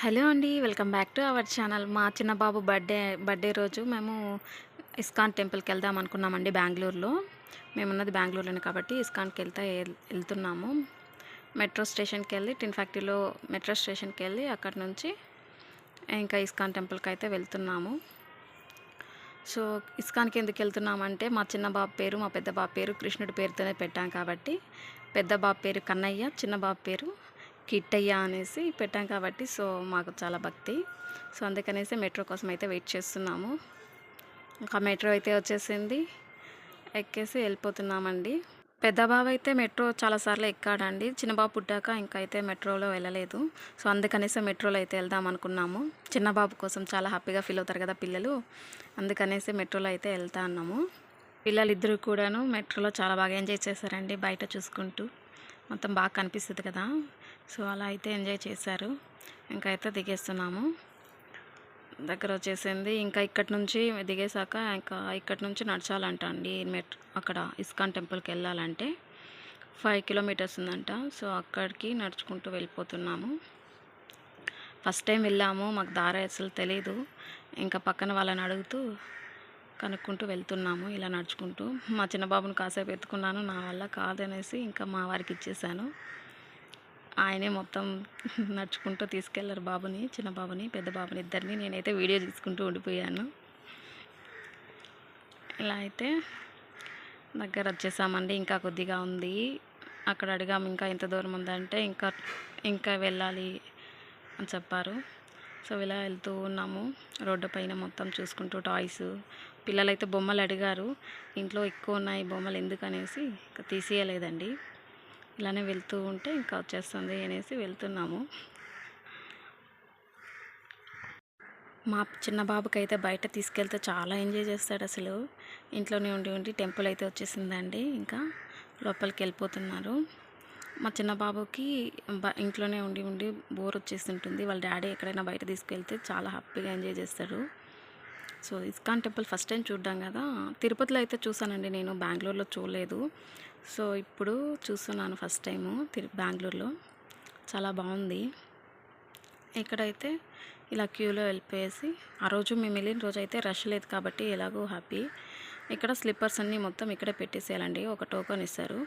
Hello అండి welcome back to our channel. మా చిన్న బాబు బర్త్డే బర్త్డే రోజు మేము ఇస్కాన్ టెంపుల్కి వెళ్దాం అనుకున్నామండి బెంగళూరులో. మేమున్నది బెంగళూరులోనే కాబట్టి ఇస్కాన్కి వెళ్తా వెళ్తున్నాము. మెట్రో స్టేషన్కి వెళ్ళి టిన్ ఫ్యాక్టరీలో మెట్రో స్టేషన్కి వెళ్ళి అక్కడ నుంచి ఇంకా ఇస్కాన్ టెంపుల్కి అయితే వెళ్తున్నాము. సో ఇస్కాన్కి ఎందుకు వెళ్తున్నామంటే మా చిన్న బాబు పేరు మా పెద్ద బాబు పేరు కృష్ణుడి పేరుతోనే పెట్టాం కాబట్టి. పెద్ద బాబు పేరు కన్నయ్య చిన్న బాబు పేరు కిట్టయ్య అనేసి పెట్టాం కాబట్టి సో మాకు చాలా భక్తి. సో అందుకనేసి మెట్రో కోసం అయితే వెయిట్ చేస్తున్నాము. ఇంకా మెట్రో అయితే వచ్చేసింది. ఎక్కేసి వెళ్ళిపోతున్నామండి. పెద్ద బాబు అయితే మెట్రో చాలాసార్లు ఎక్కాడండి. చిన్న బాబు పుట్టాక ఇంకా అయితే మెట్రోలో వెళ్ళలేదు. సో అందుకనేసి మెట్రోలో అయితే వెళ్దాం అనుకున్నాము. చిన్న బాబు కోసం చాలా హ్యాపీగా ఫీల్ అవుతారు కదా పిల్లలు. అందుకనేసి మెట్రోలో అయితే వెళ్తా అన్నాము. పిల్లలు ఇద్దరు కూడాను మెట్రోలో చాలా బాగా ఎంజాయ్ చేశారండి బయట చూసుకుంటూ. మొత్తం బాగా కనిపిస్తుంది కదా. సో అలా అయితే ఎంజాయ్ చేశారు. ఇంకా అయితే దిగేస్తున్నాము. దగ్గర వచ్చేసింది ఇంకా ఇక్కడి నుంచి దిగేశాక ఇంకా ఇక్కడి నుంచి నడచాలంట అండి. మెట్ అక్కడ ఇస్కాన్ టెంపుల్కి వెళ్ళాలంటే ఫైవ్ కిలోమీటర్స్ ఉందంట. సో అక్కడికి నడుచుకుంటూ వెళ్ళిపోతున్నాము. ఫస్ట్ టైం వెళ్ళాము. మాకు దారి అసలు తెలీదు. ఇంకా పక్కన వాళ్ళని అడుగుతూ కనుక్కుంటూ వెళ్తున్నాము. ఇలా నడుచుకుంటూ. మా చిన్నబాబును కాసేపు ఎత్తుకున్నాను. నా వల్ల కాదనేసి ఇంకా మా వారికి ఇచ్చేసాను. ఆయనే మొత్తం నడుచుకుంటూ తీసుకెళ్ళారు బాబుని చిన్న బాబుని పెద్ద బాబుని ఇద్దరిని. నేనైతే వీడియో తీసుకుంటూ ఉండిపోయాను. ఇలా అయితే దగ్గర వచ్చేసామండి. ఇంకా కొద్దిగా ఉంది. అక్కడ అడిగాము ఇంకా ఎంత దూరం ఉందంటే ఇంకా ఇంకా వెళ్ళాలి అని చెప్పారు. సో ఇలా వెళ్తూ ఉన్నాము. రోడ్డు పైన మొత్తం చూసుకుంటూ టాయ్స్. పిల్లలైతే బొమ్మలు అడిగారు. ఇంట్లో ఎక్కువ ఉన్నాయి బొమ్మలు ఎందుకనేసి ఇంకా తీసేయలేదండి. ఇలానే వెళ్తూ ఉంటే ఇంకా వచ్చేస్తుంది అనేసి వెళ్తున్నాము. మా చిన్న బాబుకి అయితే బయట తీసుకెళ్తే చాలా ఎంజాయ్ చేస్తాడు అసలు. ఇంట్లోనే ఉండి ఉండి టెంపుల్ అయితే వచ్చేసిందండి ఇంకా. లోపలికి వెళ్ళిపోతున్నారు. మా చిన్న బాబుకి ఇంట్లోనే ఉండి ఉండి బోర్ వచ్చేస్తుంటుంది. వాళ్ళ డాడీ ఎక్కడైనా బయట తీసుకెళ్తే చాలా హ్యాపీగా ఎంజాయ్ చేస్తాడు. So ISKCON temple first time చూడ్డాం కదా. తిరుపతిలో అయితే చూసానండి నేను బెంగళూరులో చూడలేదు. సో ఇప్పుడు చూస్తున్నాను ఫస్ట్ టైము తిరు బెంగళూరులో. చాలా బాగుంది. ఇక్కడైతే ఇలా క్యూలో వెళ్ళిపోయేసి ఆ రోజు మేము వెళ్ళిన రోజు అయితే రష్ లేదు కాబట్టి ఎలాగో హ్యాపీ. ఇక్కడ స్లిప్పర్స్ అన్నీ మొత్తం ఇక్కడే పెట్టేసేయాలండి ఒక టోకన్ ఇస్తారు.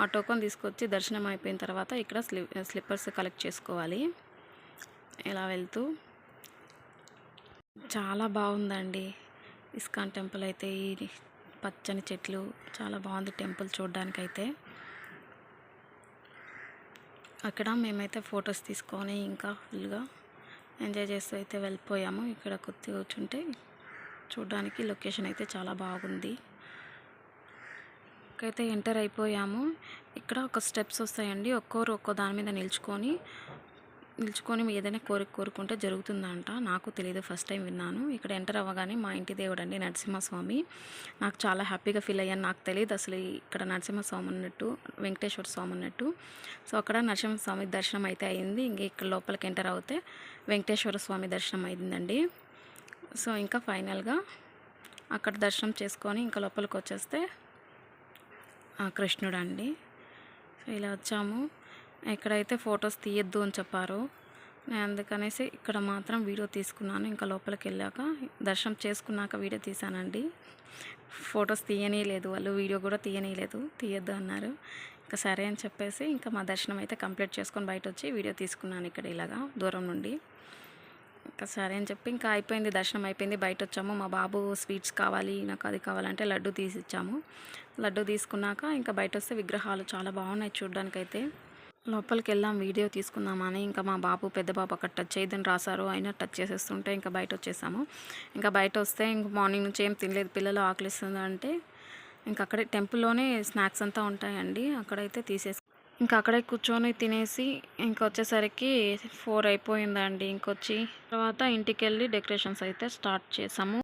ఆ టోకన్ తీసుకొచ్చి దర్శనం అయిపోయిన తర్వాత ఇక్కడ స్లి స్లిప్పర్స్ కలెక్ట్ చేసుకోవాలి. ఇలా వెళ్తూ చాలా బాగుందండి. ఇస్కాన్ టెంపుల్ అయితే ఈ పచ్చని చెట్లు చాలా బాగుంది టెంపుల్ చూడడానికైతే. అక్కడ మేమైతే ఫొటోస్ తీసుకొని ఇంకా ఫుల్గా ఎంజాయ్ చేస్తూ అయితే వెళ్ళిపోయాము. ఇక్కడ కొద్ది కూర్చుంటే చూడడానికి లొకేషన్ అయితే చాలా బాగుంది. అయితే ఎంటర్ అయిపోయాము. ఇక్కడ ఒక స్టెప్స్ వస్తాయండి. ఒక్కోరు ఒక్కో దాని మీద నిల్చుకొని నిల్చుకొని ఏదైనా కోరిక కోరుకుంటే జరుగుతుందంట. నాకు తెలియదు ఫస్ట్ టైం విన్నాను. ఇక్కడ ఎంటర్ అవ్వగానే మా ఇంటి దేవుడు అండి నరసింహస్వామి. నాకు చాలా హ్యాపీగా ఫీల్ అయ్యాను. నాకు తెలియదు అసలు ఇక్కడ నరసింహస్వామి ఉన్నట్టు వెంకటేశ్వర స్వామి ఉన్నట్టు. సో అక్కడ నరసింహస్వామి దర్శనం అయితే అయింది. ఇంక ఇక్కడ లోపలికి ఎంటర్ అవుతే వెంకటేశ్వర స్వామి దర్శనం అయిందండి. సో ఇంకా ఫైనల్గా అక్కడ దర్శనం చేసుకొని ఇంకా లోపలికి వచ్చేస్తే ఆ కృష్ణుడు అండి సో ఇలా వచ్చాము. ఎక్కడైతే ఫొటోస్ తీయొద్దు అని చెప్పారు నేను అందుకనేసి ఇక్కడ మాత్రం వీడియో తీసుకున్నాను. ఇంకా లోపలికి వెళ్ళాక దర్శనం చేసుకున్నాక వీడియో తీసానండి ఫొటోస్ తీయనీయలేదు వాళ్ళు వీడియో కూడా తీయనీయలేదు తీయొద్దు అన్నారు. ఇంకా సరే అని చెప్పేసి ఇంకా మా దర్శనం అయితే కంప్లీట్ చేసుకొని బయట వచ్చి వీడియో తీసుకున్నాను ఇక్కడ ఇలాగా దూరం నుండి. ఇంకా సరే అని చెప్పి ఇంకా అయిపోయింది దర్శనం అయిపోయింది బయట వచ్చాము మా బాబు స్వీట్స్ కావాలి నాకు అది కావాలంటే లడ్డు తీసి ఇచ్చాము లడ్డు తీసుకున్నాక ఇంకా బయట వస్తే విగ్రహాలు చాలా బాగున్నాయి చూడ్డానికైతే. లోపలికి వెళ్ళాం వీడియో తీసుకుందామని ఇంకా మా బాబు పెద్ద బాబు అక్కడ టచ్ చేయదని రాశారు. అయినా టచ్ చేసేస్తుంటే ఇంకా బయట వచ్చేసాము ఇంకా బయట వస్తే ఇంక మార్నింగ్ నుంచి ఏం తినలేదు. పిల్లలు ఆకలిస్తుంది అంటే ఇంకా అక్కడే టెంపుల్లోనే స్నాక్స్ అంతా ఉంటాయండి. అక్కడైతే తీసేసి ఇంకా అక్కడే కూర్చొని తినేసి ఇంకా వచ్చేసరికి ఫోర్ అయిపోయిందండి. ఇంకొచ్చి తర్వాత ఇంటికి వెళ్ళి డెకరేషన్స్ అయితే స్టార్ట్ చేసాము.